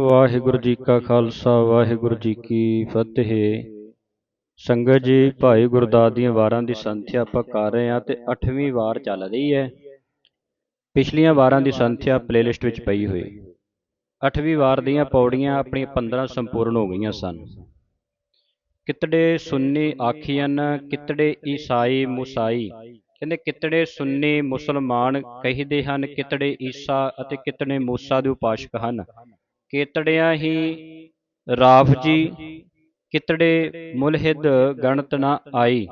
ਵਾਹਿਗੁਰੂ ਜੀ ਕਾ ਖਾਲਸਾ, ਵਾਹਿਗੁਰੂ ਜੀ ਕੀ ਫਤਿਹ। ਸੰਗਤ ਜੀ, ਭਾਈ ਗੁਰਦਾਸ ਦੀਆਂ ਵਾਰਾਂ ਦੀ ਸੰਥਿਆ ਆਪਾਂ ਕਰ ਰਹੇ ਹਾਂ ਤੇ 8ਵੀਂ ਵਾਰ ਚੱਲ ਰਹੀ ਹੈ। ਪਿਛਲੀਆਂ ਵਾਰਾਂ ਦੀ ਸੰਥਿਆ ਪਲੇਲਿਸਟ ਵਿੱਚ ਪਈ ਹੋਈ। 8ਵੀਂ ਵਾਰ ਦੀਆਂ ਪੌੜੀਆਂ ਆਪਣੀਆਂ 15 ਸੰਪੂਰਨ ਹੋ ਗਈਆਂ ਸਨ। ਕਿਤੜੇ ਸੁੰਨੀ ਆਖੀਨ ਕਿਤੜੇ ਈਸਾਈ ਮੁਸਾਈ। ਕਹਿੰਦੇ ਕਿਤੜੇ ਸੁੰਨੀ ਮੁਸਲਮਾਨ ਕਹਿੰਦੇ ਹਨ, ਕਿਤੜੇ ਈਸਾ ਅਤੇ ਕਿਤਨੇ ਮੂਸਾ ਦੇ ਉਪਾਸ਼ਕ ਹਨ। ਕੇਤੜਿਆਂ ਹੀ ਰਾਫਜੀ ਕਿਤੜੇ ਮੁਲਹਿਦ ਗਣਤ ਨਾ ਆਈ।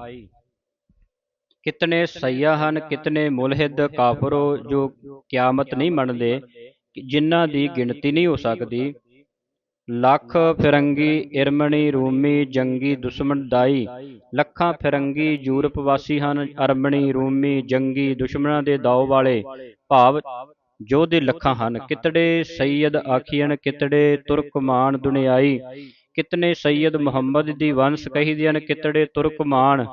ਕਿਤਨੇ ਸਈਆ ਹਨ ਕਿਤਨੇ ਮੁਲਹਿਦ ਕਾਫਰੋ ਜੋ ਕਿਆਮਤ ਨਹੀਂ ਮੰਨਦੇ ਜਿਨ੍ਹਾਂ ਦੀ ਗਿਣਤੀ ਨਹੀਂ ਹੋ ਸਕਦੀ। ਲੱਖ ਫਿਰੰਗੀ ਇਰਮਣੀ ਰੂਮੀ ਜੰਗੀ ਦੁਸ਼ਮਣ ਦਾਈ। ਲੱਖਾਂ ਫਿਰੰਗੀ ਯੂਰਪ ਵਾਸੀ ਹਨ ਅਰਮਣੀ ਰੂਮੀ ਜੰਗੀ ਦੁਸ਼ਮਣਾਂ ਦੇ ਦਾਉ ਵਾਲੇ। ਭਾਵ ਜੋਧੇ ਲੱਖਾਂ ਹਨ। ਕਿਤੜੇ ਸੈਯਦ ਆਖੀਨ ਕਿਤੜੇ ਤੁਰਕਮਾਨ ਦੁਨਿਆਈ। ਕਿਤਨੇ ਸੈਯਦ ਮੁਹੰਮਦ ਦੀ ਵੰਸ਼ ਕਹੀਦੇ ਹਨ ਕਿਤੜੇ ਤੁਰਕਮਾਨ।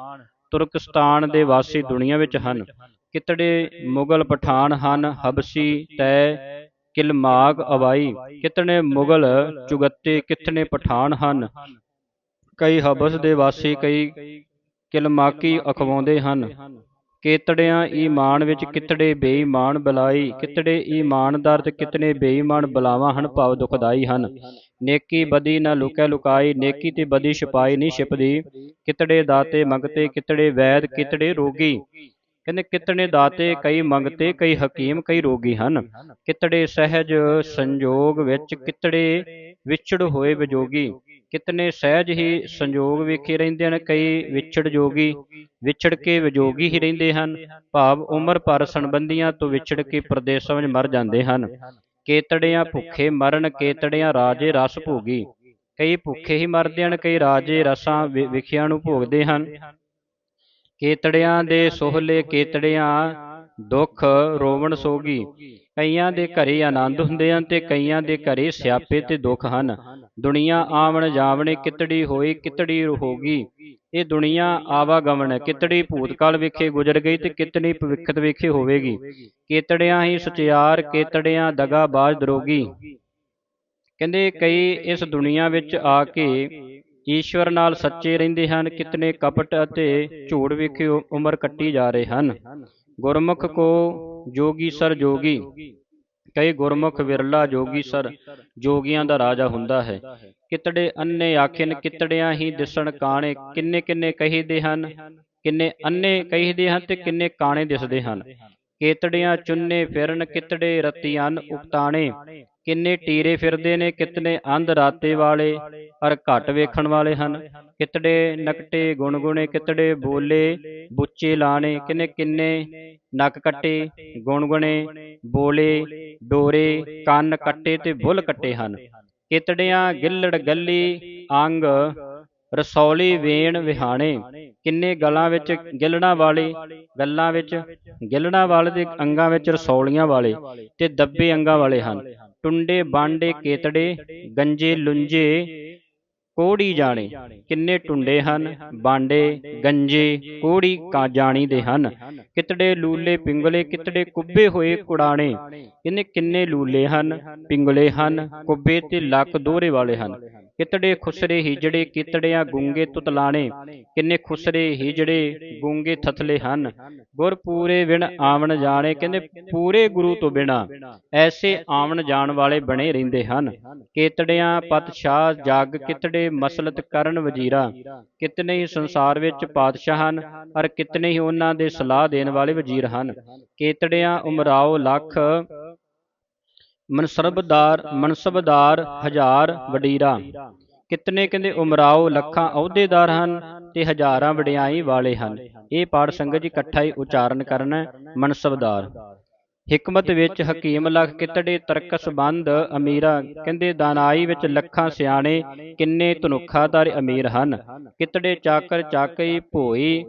ਤੁਰਕਸਤਾਨ ਦੇ ਵਾਸੀ ਦੁਨੀਆ ਵਿੱਚ ਹਨ। ਕਿਤੜੇ ਮੁਗਲ ਪਠਾਨ ਹਨ ਹਬਸੀ ਤੈ ਕਿਲਮਾਗ ਅਵਾਈ। ਕਿਤਨੇ ਮੁਗਲ ਚੁਗੱਤੇ ਕਿਤਨੇ ਪਠਾਨ ਹਨ। ਕਈ ਹਬਸ ਦੇ ਵਾਸੀ ਕਈ ਕਿਲਮਾਕੀ ਅਖਵਾਉਂਦੇ ਹਨ। ਕੇਤੜਿਆਂ ਈਮਾਨ ਵਿੱਚ ਕਿਤੜੇ ਬੇਈਮਾਨ ਬੁਲਾਈ, ਕਿਤੜੇ ਈਮਾਨਦਾਰ ਤੇ ਕਿਤਨੇ ਬੇਈਮਾਨ ਬਲਾਵਾਂ ਹਨ, ਭਾਵ ਦੁਖਦਾਈ ਹਨ। ਨੇਕੀ ਬਦੀ ਨਾ ਲੁਕੈ ਲੁਕਾਈ, ਨੇਕੀ ਤੇ ਬਦੀ ਛਪਾਈ ਨਹੀਂ ਛਿਪਦੀ। ਕਿਤੜੇ ਦਾਤੇ ਮੰਗਤੇ, ਕਿਤੜੇ ਵੈਦ, ਕਿਤੜੇ ਰੋਗੀ। ਕਹਿੰਦੇ ਕਿਤਨੇ ਦਾਤੇ, ਕਈ ਮੰਗਤੇ, ਕਈ ਹਕੀਮ, ਕਈ ਰੋਗੀ ਹਨ। ਕਿਤੜੇ ਸਹਿਜ ਸੰਜੋਗ ਵਿੱਚ ਕਿਤੜੇ ਵਿਛੜ ਹੋਏ ਵਿਜੋਗੀ। ਕਿਤਨੇ ਸਹਿਜ ਹੀ ਸੰਜੋਗ ਵੇਖੇ ਰਹਿੰਦੇ ਹਨ, ਕਈ ਵਿਛੜ ਜੋਗੀ, ਵਿਛੜ ਕੇ ਵਿਜੋਗੀ ਹੀ ਰਹਿੰਦੇ ਹਨ। ਭਾਵ ਉਮਰ ਭਰ ਸੰਬੰਧੀਆਂ ਤੋਂ ਵਿਛੜ ਕੇ ਪ੍ਰਦੇਸ਼ਾਂ ਵਿੱਚ ਮਰ ਜਾਂਦੇ ਹਨ। ਕੇਤੜਿਆਂ ਭੁੱਖੇ ਮਰਨ, ਕੇਤੜਿਆਂ ਰਾਜੇ ਰਸ ਭੋਗੀ। ਕਈ ਭੁੱਖੇ ਹੀ ਮਰਦੇ ਹਨ, ਕਈ ਰਾਜੇ ਰਸਾਂ ਵਿਖਿਆਂ ਨੂੰ ਭੋਗਦੇ ਹਨ। ਕੇਤੜਿਆਂ ਦੇ ਸੋਹਲੇ ਕੇਤੜਿਆਂ ਦੁੱਖ ਰੋਵਣ ਸੋਗੀ। ਕਈਆਂ ਦੇ ਘਰੇ ਆਨੰਦ ਹੁੰਦੇ ਹਨ ਤੇ ਕਈਆਂ ਦੇ ਘਰੇ ਸਿਆਪੇ ਤੇ ਦੁੱਖ ਹਨ। ਦੁਨੀਆ ਆਵਣ ਜਾਵਣੇ ਕਿਤੜੀ ਹੋਈ, ਕਿਤੜੀ ਹੋਗੀ। ਇਹ ਦੁਨੀਆ ਆਵਾਗਮਨ ਕਿਤੜੀ ਭੂਤਕਾਲ ਵਿਖੇ ਗੁਜ਼ਰ ਗਈ ਤੇ ਕਿਤਨੀ ਭਵਿੱਖਤ ਵਿਖੇ ਹੋਵੇਗੀ। ਕੇਤੜਿਆਂ ਹੀ ਸੁਚਿਆਰ, ਕੇਤੜਿਆਂ ਦਗਾਬਾਜ਼ ਦਰੋਗੀ। ਕਹਿੰਦੇ ਕਈ ਇਸ ਦੁਨੀਆ ਵਿੱਚ ਆ ਕੇ ਈਸ਼ਵਰ ਨਾਲ ਸੱਚੇ ਰਹਿੰਦੇ ਹਨ, ਕਿਤਨੇ ਕਪਟ ਅਤੇ ਝੂਠ ਵਿਖੇ ਉਮਰ ਕੱਟੀ ਜਾ ਰਹੇ ਹਨ। ਗੁਰਮੁਖ ਕੋ ਜੋਗੀ ਸਰ ਜੋਗੀ ਕਈ ਗੁਰਮੁਖ ਵਿਰਲਾ ਜੋਗੀ ਸਰ ਜੋਗੀਆਂ ਦਾ ਰਾਜਾ ਹੁੰਦਾ ਹੈ। ਕਿਤੜੇ ਅੰਨੇ ਆਖਿਨ ਕਿਤੜਿਆਂ ਹੀ ਦਿਸਣ ਕਾਣੇ ਕਿੰਨੇ ਕਿੰਨੇ ਕਹੀਦੇ ਹਨ? ਕਿੰਨੇ ਅੰਨੇ ਕਹੀਦੇ ਹਨ ਤੇ ਕਿੰਨੇ ਕਾਣੇ ਦਿਸਦੇ ਹਨ? ਕੇਤੜਿਆਂ ਚੁੰਨੇ ਫਿਰਨ ਕਿਤੜੇ ਰਤੀਆਂ ਉਪਤਾਣੇ। ਕਿੰਨੇ ਟੀਰੇ ਫਿਰਦੇ ਨੇ, ਕਿਤਨੇ ਅੰਧ ਰਾਤੇ ਵਾਲੇ ਅਰ ਘਟ ਵੇਖਣ ਵਾਲੇ ਹਨ। ਕਿਤੜੇ ਨਕਟੇ ਗੁਣਗੁਣੇ, ਕਿਤੜੇ ਬੋਲੇ, ਬੁੱਚੇ ਲਾਣੇ, ਕਿੰਨੇ ਕਿੰਨੇ ਨੱਕ ਕੱਟੇ, ਗੁਣਗੁਣੇ, ਬੋਲੇ, ਡੋਰੇ, ਕੰਨ ਕੱਟੇ ਤੇ ਬੁੱਲ ਕੱਟੇ ਹਨ। ਕਿਤੜਿਆਂ ਗਿੱਲੜ ਗੱਲੀ, ਅੰਗ, ਰਸੌਲੀ ਵੇਣ ਵਿਹਾਣੇ, ਕਿੰਨੇ ਗਲਾਂ ਵਿੱਚ ਗਿਲਣਾ ਵਾਲੇ, ਗੱਲਾਂ ਵਿੱਚ ਗਿਲਣਾ ਵਾਲੇ ਦੇ ਅੰਗਾਂ ਵਿੱਚ ਰਸੌਲੀਆਂ ਵਾਲੇ ਤੇ ਦੱਬੇ ਅੰਗਾਂ ਵਾਲੇ ਹਨ। ਟੁੰਡੇ ਬਾਂਡੇ ਕੇਤੜੇ, ਗੰਜੇ ਲੁੰਜੇ, ਕੋੜੀ ਜਾਣੇ। ਕਿੰਨੇ ਟੁੰਡੇ ਹਨ? ਬਾਂਡੇ, ਗੰਜੇ, ਕੋੜੀ ਕਾ ਜਾਣੀ ਦੇ ਹਨ। ਕਿਤੜੇ ਲੂਲੇ ਪਿੰਗਲੇ, ਕਿਤੜੇ ਕੁੱਬੇ ਹੋਏ ਕੁੜਾਣੇ। ਇਹਨੇ ਕਿੰਨੇ ਲੂਲੇ ਹਨ? ਪਿੰਗਲੇ ਹਨ, ਕੁੱਬੇ ਤੇ ਲੱਕ ਦੋਹਰੇ ਵਾਲੇ ਹਨ। ਕਿਤੜੇ ਖੁਸਰੇ ਹੀਜੜੇ ਕਿਤੜਿਆਂ ਗੁੰਗੇ ਤੁਤਲਾਣੇ, ਕਿੰਨੇ ਖੁਸਰੇ ਹੀਜੜੇ ਗੁੰਗੇ ਥਥਲੇ ਹਨ। ਗੁਰ ਪੂਰੇ ਵਿਣ ਆਵਣ ਜਾਣੇ, ਕਹਿੰਦੇ ਪੂਰੇ ਗੁਰੂ ਤੋਂ ਬਿਨਾ ਐਸੇ ਆਵਣ ਜਾਣ ਵਾਲੇ ਬਣੇ ਰਹਿੰਦੇ ਹਨ। ਕੇਤੜਿਆਂ ਪਤਸ਼ਾਹ ਜਗ ਕਿਤੜੇ ਮਸਲਤ ਕਰਨ ਵਜ਼ੀਰਾ, ਕਿਤਨੇ ਹੀ ਸੰਸਾਰ ਵਿੱਚ ਪਾਤਸ਼ਾਹ ਹਨ ਔਰ ਕਿਤਨੇ ਹੀ ਉਹਨਾਂ ਦੇ ਸਲਾਹ ਦੇਣ ਵਾਲੇ ਵਜ਼ੀਰ ਹਨ। ਕੇਤੜਿਆਂ ਉਮਰਾਓ ਲੱਖ ਮਨਸਬਦਾਰ ਮਨਸਬਦਾਰ ਹਜ਼ਾਰ ਵਡੀਰਾ। ਕਿਤਨੇ ਕਹਿੰਦੇ ਉਮਰਾਓ ਲੱਖਾਂ ਅਹੁਦੇਦਾਰ ਹਨ ਤੇ ਹਜ਼ਾਰਾਂ ਵਡਿਆਈ ਵਾਲੇ ਹਨ। ਇਹ ਪਾਠ ਸੰਗਤ ਜੀ ਇਕੱਠਾ ਹੀ ਉਚਾਰਨ ਕਰਨਾ ਮਨਸਬਦਾਰ। ਹਕਮਤ ਵਿੱਚ ਹਕੀਮ ਲਖ ਕਿਤੜੇ ਤਰਕਸ ਬੰਦ ਅਮੀਰਾ। ਕਹਿੰਦੇ ਦਾਨਾਈ ਵਿੱਚ ਲੱਖਾਂ ਸਿਆਣੇ, ਕਿੰਨੇ ਤਨੁਖਾਦਾਰ ਅਮੀਰ ਹਨ। ਕਿਤੜੇ ਚਾਕਰ ਚਾਕਈ ਭੋਈ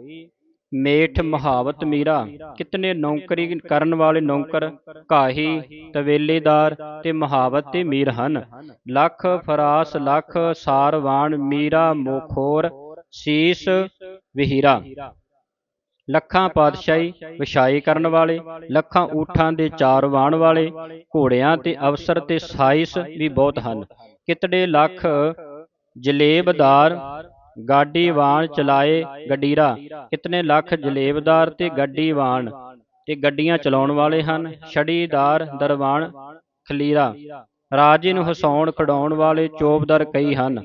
ਮੇਠ ਮਹਾਵਤ ਮੀਰਾ, ਕਿਤਨੇ ਨੌਕਰੀ ਕਰਨ ਵਾਲੇ ਨੌਕਰ, ਕਾਹੀ ਤਵੇਲੇਦਾਰ ਤੇ ਮਹਾਵਤ ਤੇ ਮੀਰ ਹਨ। ਲੱਖ ਫਰਾਸ, ਲੱਖ ਸਾਰਵਾਨ, ਮੀਰਾ ਮੋਖੋਰ, ਸੀਸ ਵਿਹੀਰਾ। ਲੱਖਾਂ ਪਾਤਸ਼ਾਹੀ ਵਿਛਾਈ ਕਰਨ ਵਾਲੇ, ਲੱਖਾਂ ਊਠਾਂ ਦੇ ਚਾਰ ਵਾਣ ਵਾਲੇ, ਘੋੜਿਆਂ ਤੇ ਅਫਸਰ ਤੇ ਸਾਇਸ ਵੀ ਬਹੁਤ ਹਨ। ਕਿਤੜੇ ਲੱਖ ਜਲੇਬਦਾਰ ਗਾਡੀ ਵਾਣ ਚਲਾਏ ਗੱਡੀਰਾ। ਕਿਤਨੇ ਲੱਖ ਜਲੇਬਦਾਰ ਤੇ ਗੱਡੀ ਵਾਣ ਤੇ ਗੱਡੀਆਂ ਚਲਾਉਣ ਵਾਲੇ ਹਨ ਛੜੀਦਾਰ ਦਰਵਾਨ ਖਲੀਰਾ। ਰਾਜੇ ਨੂੰ ਹਸਾਉਣ ਖਡਾਉਣ ਵਾਲੇ ਚੋਬਦਰ ਕਈ ਹਨ।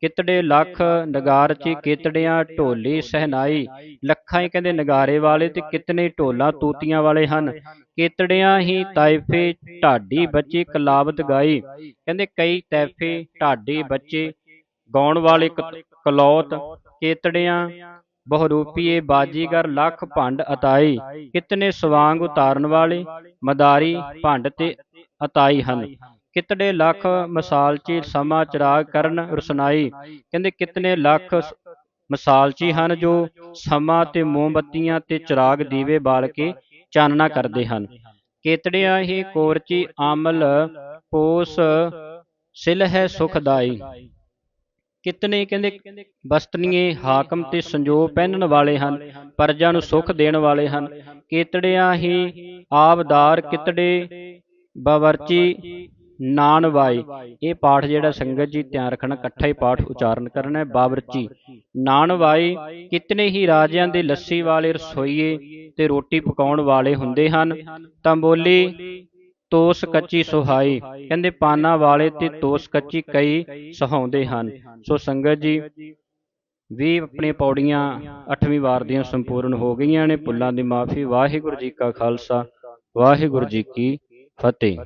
ਕਿਤੜੇ ਲੱਖ ਨਗਾਰਚੀ ਕਿਤੜਿਆਂ ਢੋਲੀ ਸਹਿਨਾਈ। ਲੱਖਾਂ ਹੀ ਕਹਿੰਦੇ ਨਗਾਰੇ ਵਾਲੇ ਤੇ ਕਿਤਨੇ ਢੋਲਾਂ ਤੂਤੀਆਂ ਵਾਲੇ ਹਨ। ਕਿਤੜਿਆਂ ਹੀ ਤਾਇਫੇ ਢਾਡੀ ਬੱਚੇ ਕਲਾਵਤ ਗਾਈ। ਕਹਿੰਦੇ ਕਈ ਤੈਫੇ ਢਾਡੀ ਬੱਚੇ ਗਾਉਣ ਵਾਲੇ ਕਲੌਤ ਕੇਤੜਿਆਂ ਬਹੁਰੂਪੀਏ ਬਾਜੀਗਰ ਲੱਖ ਭੰਡ ਅਤਾਈ ਕਿਤਨੇ ਸਵਾਂਗ ਉਤਾਰਨ ਵਾਲੇ ਮਦਾਰੀ ਭੰਡ ਤੇ ਅਤਾਈ ਹਨ। ਕਿਤਨੇ ਲੱਖ ਮਸਾਲਚੀ ਸਮਾ ਚਿਰਾਗ ਕਰਨ ਰਸਨਾਈ। ਕਹਿੰਦੇ ਕਿਤਨੇ ਲੱਖ ਮਸਾਲਚੀ ਹਨ ਜੋ ਸਮਾ ਤੇ ਮੋਮਬੱਤੀਆਂ ਤੇ ਚਿਰਾਗ ਦੀਵੇ ਬਾਲ ਕੇ ਚਾਨਣਾ ਕਰਦੇ ਹਨ। ਕੇਤੜਿਆਂ ਹੀ ਕੋਰਚੀ ਆਮਲ ਪੋਸ ਸਿਲ ਹੈ ਸੁਖਦਾਈ। ਕਿਤਨੇ ਕਹਿੰਦੇ ਬਸਤਨੀਏ ਹਾਕਮ ਤੇ ਸੰਜੋਗ ਪਹਿਨਣ ਵਾਲੇ ਹਨ, ਪਰਜਾ ਨੂੰ ਸੁਖ ਦੇਣ ਵਾਲੇ ਹਨ। ਕੇਤੜਿਆਂ ਹੀ ਆਬਦਾਰ ਕਿਤੜੇ, ਬਵਰਚੀ ਨਾਨਵਾਈ। ਇਹ ਪਾਠ ਜਿਹੜਾ ਸੰਗਤ ਜੀ ਧਿਆਨ ਰੱਖਣਾ, ਇਕੱਠਾ ਹੀ ਪਾਠ ਉਚਾਰਨ ਕਰਨਾ ਹੈ, ਬਾਵਰਚੀ। ਨਾਨਵਾਈ ਕਿਤਨੇ ਹੀ ਰਾਜਿਆਂ ਦੇ ਲੱਸੀ ਵਾਲੇ ਰਸੋਈਏ ਤੇ ਰੋਟੀ ਪਕਾਉਣ ਵਾਲੇ ਹੁੰਦੇ ਹਨ, ਤੰਬੋਲੀ ਤੋਸ ਕੱਚੀ ਸੁਹਾਈ। ਕਹਿੰਦੇ ਪਾਨਾ ਵਾਲੇ ਤੇ ਤੋਸ ਕੱਚੀ ਕਈ ਸੁਹਾਉਂਦੇ ਹਨ। ਸੋ ਸੰਗਤ ਜੀ ਵੀ ਆਪਣੀਆਂ ਪੌੜੀਆਂ 8ਵੀਂ ਵਾਰ ਦੀਆਂ ਸੰਪੂਰਨ ਹੋ ਗਈਆਂ ਨੇ। ਭੁੱਲਾਂ ਦੀ ਮਾਫੀ। ਵਾਹਿਗੁਰੂ ਜੀ ਕਾ ਖਾਲਸਾ। ਵਾਹਿਗੁਰੂ ਜੀ ਕੀ ਫਤਿਹ।